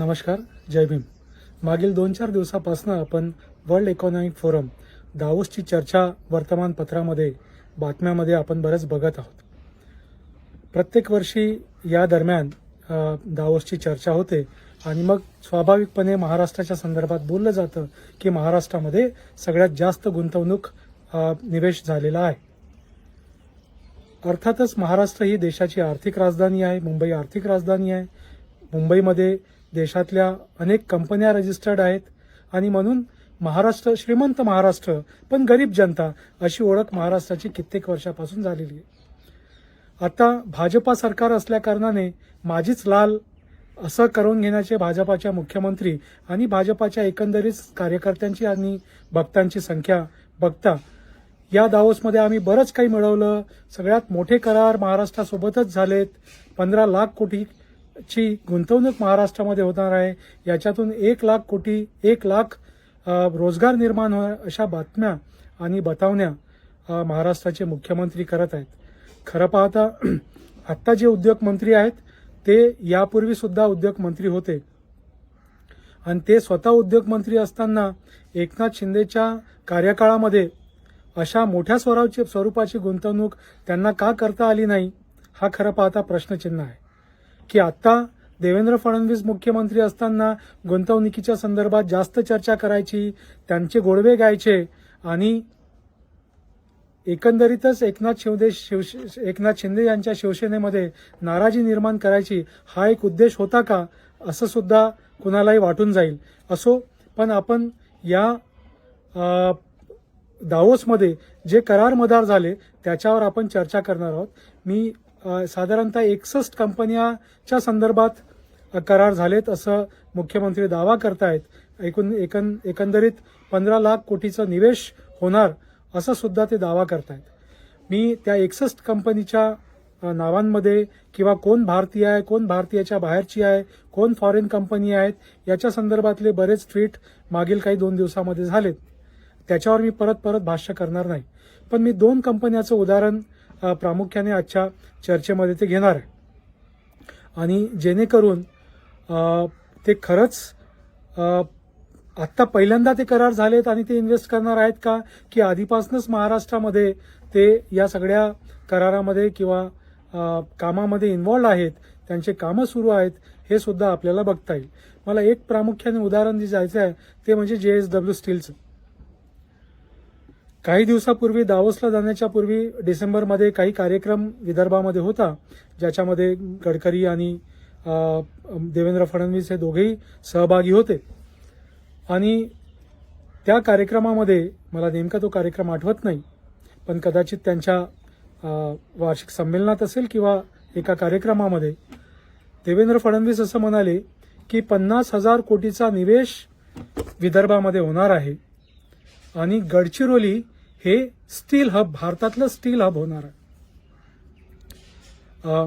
नमस्कार जय भीम. मागील दोन चार दिवसापासून आपण वर्ल्ड इकॉनॉमिक फोरम दावोसची चर्चा वर्तमानपत्रामध्ये बातम्यामध्ये आपण बरंच बघत आहोत. प्रत्येक वर्षी या दरम्यान अ, दावोसची चर्चा होते आणि मग स्वाभाविकपणे महाराष्ट्राच्या संदर्भात बोललं जातं की महाराष्ट्रामध्ये सगळ्यात जास्त गुंतवणूक निवेश झालेला आहे. अर्थातच महाराष्ट्र ही देशाची आर्थिक राजधानी आहे मुंबई आर्थिक राजधानी आहे. मुंबईमध्ये देशातल्या अनेक कंपन्या रजिस्टर्ड आहेत. आणि म्हणून महाराष्ट्र श्रीमंत महाराष्ट्र पण गरीब जनता अशी ओळख महाराष्ट्राची कित्येक वर्षापासून झालेली आहे. आता भाजपा सरकार असल्याकारणाने माझीच लाल असं करून घेण्याचे भाजपाच्या मुख्यमंत्री आणि भाजपाच्या एकंदरीत कार्यकर्त्यांची आणि भक्तांची संख्या बघता या दावोसमध्ये आम्ही बरंच काही मिळवलं. सगळ्यात मोठे करार महाराष्ट्रासोबतच झालेत. पंधरा लाख कोटी ची गुंतवणूक महाराष्ट्रामध्ये होणार आहे. याच्यातून एक लाख कोटी एक लाख रोजगार निर्माण होणार अशा बातम्या आणि बतावण्या महाराष्ट्राचे मुख्यमंत्री करत आहेत. खरं पाहता आत्ता जे उद्योग मंत्री आहेत ते यापूर्वी सुद्धा उद्योग मंत्री होते. आणि ते स्वतः उद्योग मंत्री असताना एकनाथ शिंदेच्या कार्यकाळामध्ये अशा मोठ्या स्वरावची स्वरूपाची गुंतवणूक त्यांना का करता आली नाही हा खरं पाहता प्रश्नचिन्ह आहे. की आत्ता देवेंद्र फडणवीस मुख्यमंत्री असताना गुंतवणुकीच्या संदर्भात जास्त चर्चा करायची त्यांचे गोडवे गायचे आणि एकंदरीतच एकनाथ शिवदे शिव एकनाथ शिंदे यांच्या शिवसेनेमध्ये नाराजी निर्माण करायची हा एक उद्देश होता का असं सुद्धा कुणालाही वाटून जाईल. असो पण आपण या दावोसमध्ये जे करार मदार झाले त्याच्यावर आपण चर्चा करणार आहोत. मी साधारणतः एकसष्ट कंपन्याच्या संदर्भात करार झालेत असं मुख्यमंत्री दावा करतायत. एकूण एकन एकंदरीत पंधरा लाख कोटीचं निवेश होणार असं सुद्धा ते दावा करतायत. मी त्या एकसष्ट कंपनीच्या नावांमध्ये किंवा कोण भारतीय आहे कोण भारतीयाच्या बाहेरची आहे कोण फॉरेन कंपनी आहेत याच्या संदर्भातले बरेच ट्विट मागील काही दोन दिवसामध्ये झालेत. त्याच्यावर मी परत परत भाष्य करणार नाही. पण मी दोन कंपन्याचं उदाहरण प्रामुख्याने आजच्या चर्चेमध्ये ते घेणार आहे. आणि जेणेकरून ते खरंच आत्ता पहिल्यांदा ते करार झालेत आणि ते इन्व्हेस्ट करणार आहेत का? की आधीपासूनच महाराष्ट्रामध्ये ते या सगळ्या करारामध्ये किंवा कामामध्ये इन्व्हॉल्ड आहेत त्यांचे कामं सुरू आहेत हे सुद्धा आपल्याला बघता येईल. मला एक प्रामुख्याने उदाहरण जे जायचं आहे ते म्हणजे जे एस डब्ल्यू स्टीलचं काही दिवसापूर्वी दावोसला जाण्याच्या पूर्वी डिसेंबरमध्ये काही कार्यक्रम विदर्भामध्ये होता ज्याच्यामध्ये गडकरी आणि देवेंद्र फडणवीस हे दोघेही सहभागी होते. आणि त्या कार्यक्रमामध्ये मला नेमका तो कार्यक्रम आठवत नाही पण कदाचित त्यांच्या वार्षिक संमेलनात असेल किंवा एका कार्यक्रमामध्ये देवेंद्र फडणवीस असं म्हणाले की पन्नास हजार कोटीचा निवेश विदर्भामध्ये होणार आहे. आणि गडचिरोली हे स्टील हब भारतातलं स्टील हब होणार आहे.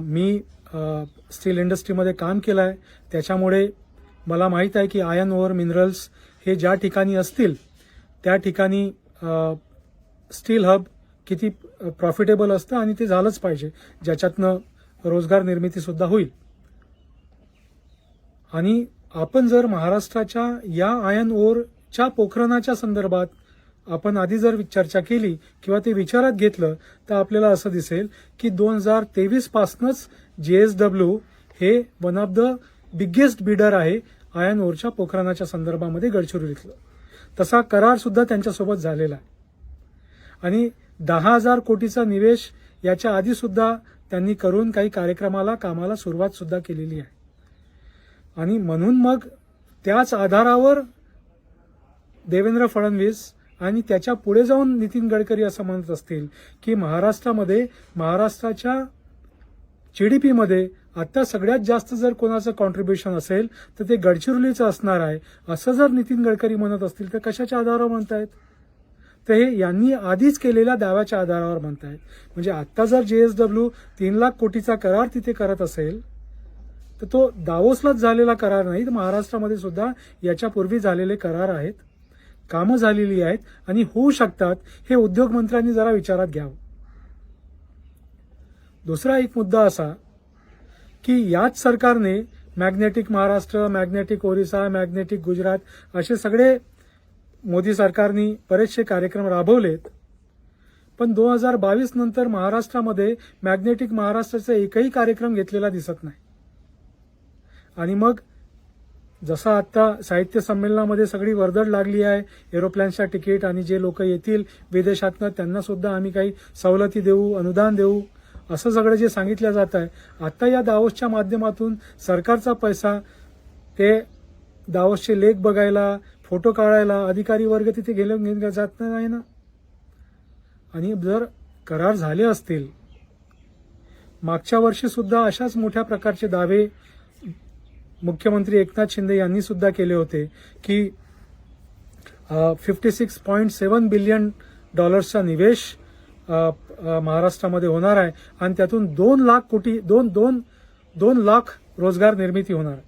मी स्टील इंडस्ट्रीमध्ये काम केलं आहे त्याच्यामुळे मला माहीत आहे की आयर्न ओअर मिनरल्स हे ज्या ठिकाणी असतील त्या ठिकाणी स्टील हब किती प्रॉफिटेबल असतं आणि ते झालंच पाहिजे ज्याच्यातनं रोजगार निर्मितीसुद्धा होईल. आणि आपण जर महाराष्ट्राच्या या आयन ओरच्या पोखरणाच्या संदर्भात आपण आधी जर चर्चा केली किंवा ते विचारात घेतलं तर आपल्याला असं दिसेल की दोन हजार तेवीस पासूनच जेएसडब्ल्यू हे one of the biggest bidder आहे आयन ओरच्या पोखरणाच्या संदर्भामध्ये गडचिरोलीतलं तसा करार सुद्धा त्यांच्यासोबत झालेला आहे. आणि दहा हजार कोटीचा निवेश याच्या आधी सुद्धा त्यांनी करून काही कार्यक्रमाला कामाला सुरुवात सुद्धा केलेली आहे. आणि म्हणून मग त्याच आधारावर देवेंद्र फडणवीस आणि त्याच्या पुढे जाऊन नितीन गडकरी असं म्हणत असतील की महाराष्ट्रामध्ये महाराष्ट्राच्या जीडीपीमध्ये आता सगळ्यात जास्त जर कोणाचं कॉन्ट्रीब्युशन असेल तर ते गडचिरोलीचं असणार आहे. असं जर नितीन गडकरी म्हणत असतील तर कशाच्या आधारावर म्हणतायत? तर हे यांनी आधीच केलेल्या दाव्याच्या आधारावर म्हणतायत. म्हणजे आता जर जेएसडब्ल्यू तीन लाख कोटीचा करार तिथे करत असेल तर तो दावोसलाच झालेला करार नाही तर महाराष्ट्रामध्ये सुद्धा याच्यापूर्वी झालेले करार आहेत. कामं झालेली आहेत आणि होऊ शकतात हे उद्योगमंत्र्यांनी जरा विचारात घ्यावं. दुसरा एक मुद्दा असा की याच सरकारने magnetic Maharashtra magnetic Orissa magnetic Gujarat असे सगळे मोदी सरकारनी बरेचसे कार्यक्रम राबवलेत. पण दोन हजार बावीस नंतर महाराष्ट्रामध्ये मॅग्नेटिक महाराष्ट्राचा एकही कार्यक्रम घेतलेला दिसत नाही. आणि मग जसं आता साहित्य संमेलनामध्ये सगळी वर्दळ लागली आहे एरोप्लेनच्या तिकीट आणि जे लोक येतील विदेशातनं त्यांना सुद्धा आम्ही काही सवलती देऊ अनुदान देऊ असं सगळं जे सांगितलं जात आहे आता या दावोसच्या माध्यमातून सरकारचा पैसा ते दावोसचे लेख बघायला फोटो काढायला अधिकारी वर्ग तिथे गेले गेले जात नाही ना? आणि जर करार झाले असतील मागच्या वर्षी सुद्धा अशाच मोठ्या प्रकारचे दावे मुख्यमंत्री एकनाथ शिंदे यांनी सुद्धा केले होते की fifty six point seven billion डॉलर्सचा निवेश महाराष्ट्रामध्ये होणार आहे आणि त्यातून दोन लाख कोटी दोन दोन दोन लाख रोजगार निर्मिती होणार आहे.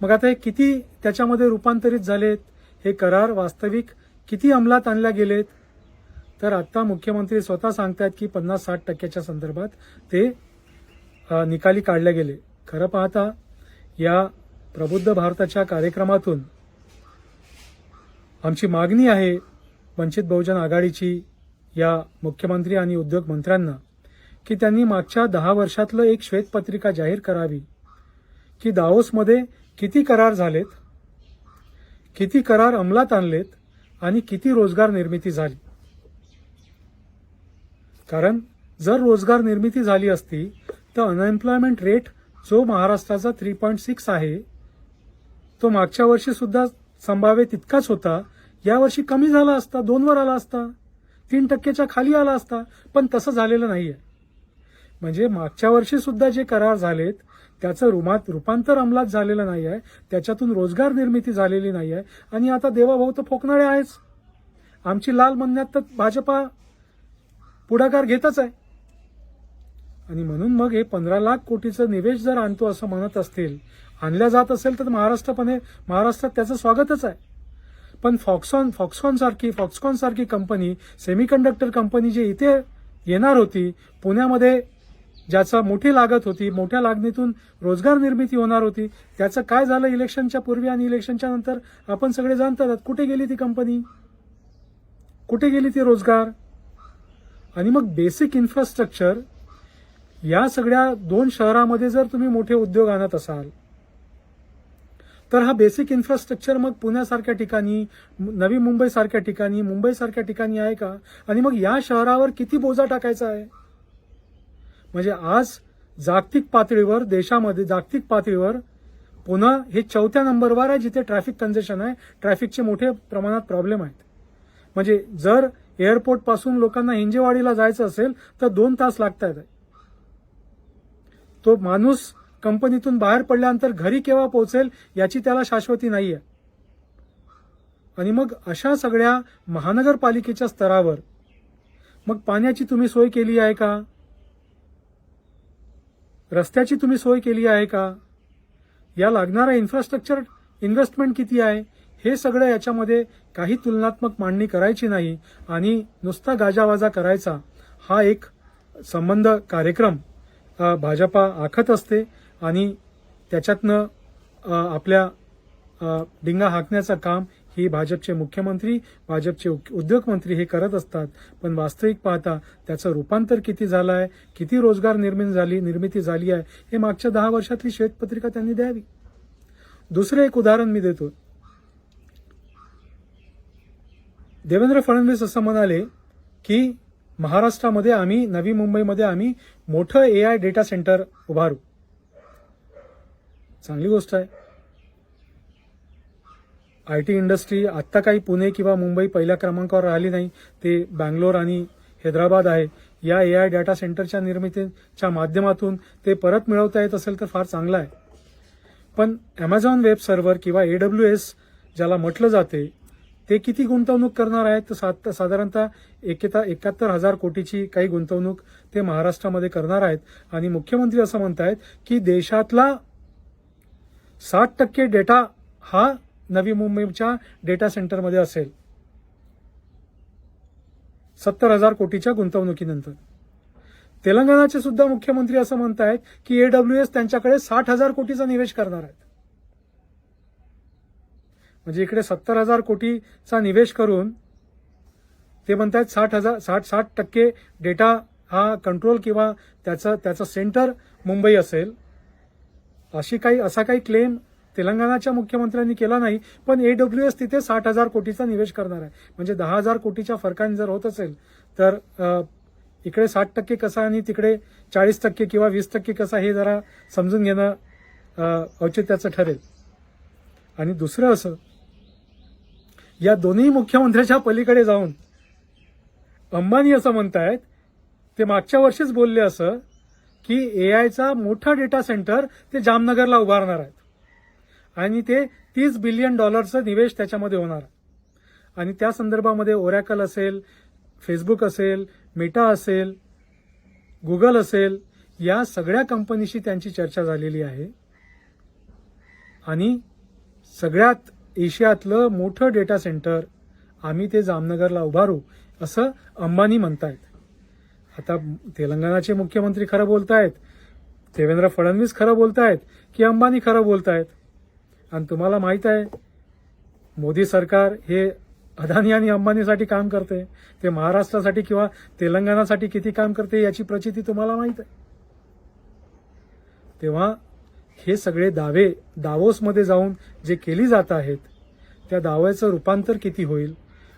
मग आता हे किती त्याच्यामध्ये रूपांतरित झालेत? हे करार वास्तविक किती अंमलात आणल्या गेलेत? तर आता मुख्यमंत्री स्वतः सांगतायत की पन्नास साठ टक्क्याच्या संदर्भात ते निकाली काढले गेले. खरं पाहता या प्रबुद्ध भारताच्या कार्यक्रमातून आमची मागणी आहे वंचित बहुजन आघाडीची या मुख्यमंत्री आणि उद्योग मंत्र्यांना की त्यांनी मागच्या दहा वर्षातलं एक श्वेतपत्रिका जाहीर करावी. की दाओसमध्ये किती करार झालेत किती करार अंमलात आणलेत आणि किती रोजगार निर्मिती झाली. कारण जर रोजगार निर्मिती झाली असती तर अनएम्प्लॉयमेंट रेट जो महाराष्ट्राचा थ्री पॉईंट सिक्स आहे तो मागच्या वर्षी सुद्धा संभाव्य तितकाच होता. यावर्षी कमी झाला असता दोनवर आला असता तीन टक्क्याच्या खाली आला असता पण तसं झालेलं नाहीये. म्हणजे मागच्या वर्षी सुद्धा जे करार झालेत त्याचं रुमात रूपांतर अंमलात झालेलं नाही आहे त्याच्यातून रोजगार निर्मिती झालेली नाही आहे आणि आता देवाभाऊ तर फोकणारे आहेच. आमची लाल म्हणण्यात तर भाजपा पुढाकार घेतच आहे. आणि म्हणून मग हे पंधरा लाख कोटीचं निवेश जर आणतो असं म्हणत असतील आणल्या जात असेल तर महाराष्ट्रपणे महाराष्ट्रात त्याचं स्वागतच आहे. पण फॉक्सॉन फॉक्सकॉन सारखी फॉक्सकॉन सारखी कंपनी सेमीकंडक्टर कंपनी जी इथे येणार होती पुण्यामध्ये ज्याचा मोठी लागत होती मोठ्या लागणीतून रोजगार निर्मिती होणार होती त्याचं काय झालं इलेक्शनच्या पूर्वी आणि इलेक्शनच्या नंतर? आपण सगळे जाणतात कुठे गेली ती कंपनी? कुठे गेली ती रोजगार? आणि मग बेसिक इन्फ्रास्ट्रक्चर या सगळ्या दोन शहरामध्ये जर तुम्ही मोठे उद्योग आणत असाल तर हा बेसिक इन्फ्रास्ट्रक्चर मग पुण्यासारख्या ठिकाणी नवी मुंबईसारख्या ठिकाणी मुंबईसारख्या ठिकाणी आहे का? आणि मग या शहरावर किती बोजा टाकायचा आहे? म्हणजे आज जागतिक पातळीवर देशामध्ये जागतिक पातळीवर पुन्हा हे चौथ्या नंबरवर आहे जिथे ट्रॅफिक कंजेशन आहे. ट्रॅफिकचे मोठे प्रमाणात प्रॉब्लेम आहेत. म्हणजे जर एअरपोर्टपासून लोकांना हिंजेवाडीला जायचं असेल तर दोन तास लागत आहेत तो माणूस कंपनीतून बाहेर पडल्यानंतर घरी केव्हा पोहोचेल याची त्याला शाश्वती नाही आहे आणि मग अशा सगळ्या महानगरपालिकेच्या स्तरावर मग पाण्याची तुम्ही सोय केली आहे का? रस्त्याची तुम्ही सोय केली आहे का? या लागणारा इन्फ्रास्ट्रक्चर इन्व्हेस्टमेंट किती आहे? हे सगळं याच्यामध्ये काही तुलनात्मक मांडणी करायची नाही आणि नुसता गाजावाजा करायचा हा एक संबंध कार्यक्रम. भाजपा आखत असते आणि त्याच्यातनं आपल्या डिंगा हाकण्याचं काम ही भाजपचे मुख्यमंत्री भाजपचे उद्योगमंत्री हे करत असतात. पण वास्तविक पाहता त्याचं रूपांतर किती झालं आहे किती रोजगार निर्मिती झाली निर्मिती झाली आहे हे मागच्या दहा वर्षातली श्वेतपत्रिका त्यांनी द्यावी. दुसरं एक उदाहरण मी देतो. देवेंद्र फडणवीस असं म्हणाले की महाराष्ट्रामध्ये आम्ही नवी मुंबईमध्ये आम्ही मोठं ए आय डेटा सेंटर उभारू. चांगली गोष्ट आहे. आय टी इंडस्ट्री आत्ता काही पुणे किंवा मुंबई पहिल्या क्रमांकावर राहिली नाही. ते बँगलोर आणि हैदराबाद आहे. या ए आय डेटा सेंटरच्या निर्मितीच्या माध्यमातून ते परत मिळवता येत असेल तर फार चांगलं आहे. पण अमेझॉन वेब सर्व्हर किंवा ए डब्ल्यू एस ज्याला म्हटलं जाते ते किती गुंतवणूक करणार आहेत? तर सात साधारणतः एकेता एकाहत्तर हजार कोटीची काही गुंतवणूक ते महाराष्ट्रामध्ये करणार आहेत. आणि मुख्यमंत्री असं म्हणतायत की देशातला साठ टक्के डेटा हा नवी मुंबईच्या डेटा सेंटरमध्ये असेल. सत्तर हजार कोटीच्या गुंतवणुकीनंतर. तेलंगणाचे सुद्धा मुख्यमंत्री असं म्हणतायत की एडब्ल्यूएस त्यांच्याकडे साठ हजार कोटीचा निवेश करणार आहेत. म्हणजे इकडे सत्तर हजार कोटीचा निवेश करून ते म्हणतात साठ हजार साठ साठ टक्के डेटा हा कंट्रोल किंवा त्याचं त्याचं सेंटर मुंबई असेल. अशी काही असा काही क्लेम तेलंगणाच्या मुख्यमंत्र्यांनी केला नाही पण एडब्ल्यू एस तिथे साठ हजार कोटीचा निवेश करणार आहे. म्हणजे दहा हजार कोटीच्या फरकाने जर होत असेल तर इकडे साठ टक्के कसा आणि तिकडे चाळीस टक्के किंवा वीस टक्के कसा हे जरा समजून घेणं औचित्याचं ठरेल. आणि दुसरं असं या दोन्ही मुख्यमंत्र्याच्या पलीकडे जाऊन अंबानी असं म्हणतायत ते मागच्या वर्षीच बोलले असं की एआयचा मोठा डेटा सेंटर ते जामनगरला उभारणार आहेत. आणि ते तीस बिलियन डॉलरचं निवेश त्याच्यामध्ये होणार. आणि त्या संदर्भामध्ये ओरॅकल असेल फेसबुक असेल मेटा असेल गुगल असेल या सगळ्या कंपनीशी त्यांची चर्चा झालेली आहे. आणि सगळ्यात एशियातलं मोठं डेटा सेंटर आम्ही ते जामनगरला उभारू असं अंबानी म्हणतायत. आता तेलंगणाचे मुख्यमंत्री खरं बोलतायत देवेंद्र फडणवीस खरं बोलतायत की अंबानी खरं बोलतायत? आणि तुम्हाला माहीत आहे मोदी सरकार हे अदानी आणि अंबानीसाठी काम करते ते महाराष्ट्रासाठी किंवा तेलंगणासाठी किती काम करते याची प्रचिती तुम्हाला माहीत आहे. तेव्हा हे सगळे दावे दावोसमध्ये जाऊन जे केली जात आहेत त्या दाव्याचं रूपांतर किती होईल?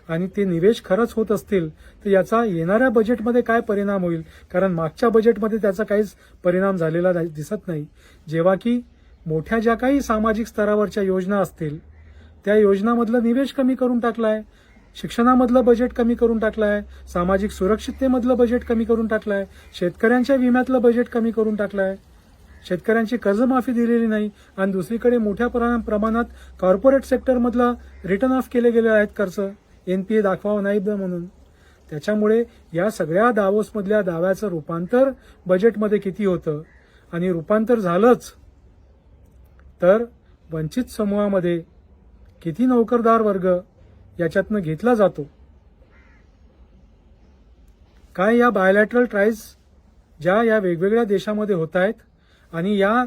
आणि ते निवेश खरंच होत असतील तर याचा येणाऱ्या बजेटमध्ये काय परिणाम होईल? कारण मागच्या बजेटमध्ये त्याचा काहीच परिणाम झालेला दिसत नाही. जेव्हा की मोठ्या ज्या काही सामाजिक स्तरावरच्या योजना असतील त्या योजनामधलं निवेश कमी करून टाकलाय शिक्षणामधलं बजेट कमी करून टाकलाय सामाजिक सुरक्षिततेमधलं बजेट कमी करून टाकलाय शेतकऱ्यांच्या विम्यातलं बजेट कमी करून टाकलाय शेतकऱ्यांची कर्जमाफी दिलेली नाही आणि दुसरीकडे मोठ्या प्रमा- प्रमाणात कॉर्पोरेट सेक्टरमधला रिटर्न ऑफ केले गेले आहेत कर्ज एनपीए दाखवावं नाही म्हणून. त्याच्यामुळे या सगळ्या दावोसमधल्या दाव्याचं रूपांतर बजेटमध्ये किती होतं? आणि रूपांतर झालंच तर वंचित समूहामध्ये किती नोकरदार वर्ग याच्यातनं घेतला जातो? काय या बायोलॅटरल ट्राईज ज्या या वेगवेगळ्या देशामध्ये होत आहेत? आणि या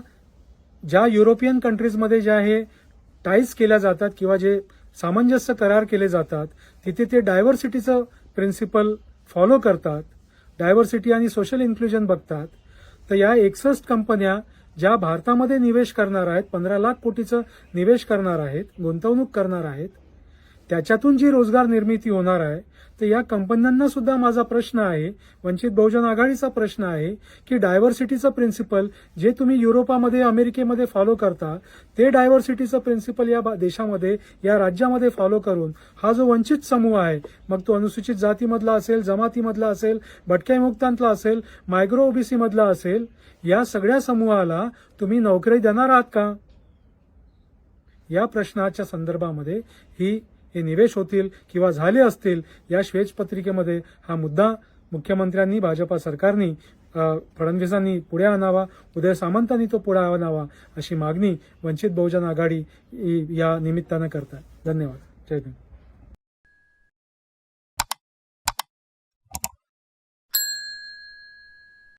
ज्या युरोपियन कंट्रीजमध्ये ज्या हे टाईज केल्या जातात किंवा जे सामंजस्य करार केले जातात तिथे ते डायव्हर्सिटीचं प्रिन्सिपल फॉलो करतात डायव्हर्सिटी आणि सोशल इन्क्लुजन बघतात. तर या एकसष्ट कंपन्या ज्या भारतामध्ये निवेश करणार आहेत पंधरा लाख कोटीचं निवेश करणार आहेत गुंतवणूक करणार आहेत त्याच्यातून जी रोजगार निर्मिती होणार आहे तर या कंपन्यांना सुद्धा माझा प्रश्न आहे वंचित बहुजन आघाडीचा प्रश्न आहे की डायव्हर्सिटीचं प्रिन्सिपल जे तुम्ही युरोपामध्ये अमेरिकेमध्ये फॉलो करता ते डायव्हर्सिटीचं प्रिन्सिपल या देशामध्ये या राज्यामध्ये फॉलो करून हा जो वंचित समूह आहे मग तो अनुसूचित जातीमधला असेल जमातीमधला असेल भटक्या मुक्तांतला असेल मायग्रो ओबीसी मधला असेल या सगळ्या समूहाला तुम्ही नोकरी देणार आहात का? या प्रश्नाच्या संदर्भामध्ये ही हे निवेश होतील किंवा झाले असतील या श्वेतपत्रिकेमध्ये हा मुद्दा मुख्यमंत्र्यांनी भाजपा सरकारनी फडणवीसांनी पुढे आणावा उदय सामंतांनी तो पुढे आणावा अशी मागणी वंचित बहुजन आघाडी या निमित्तानं करतात. धन्यवाद. जय भीम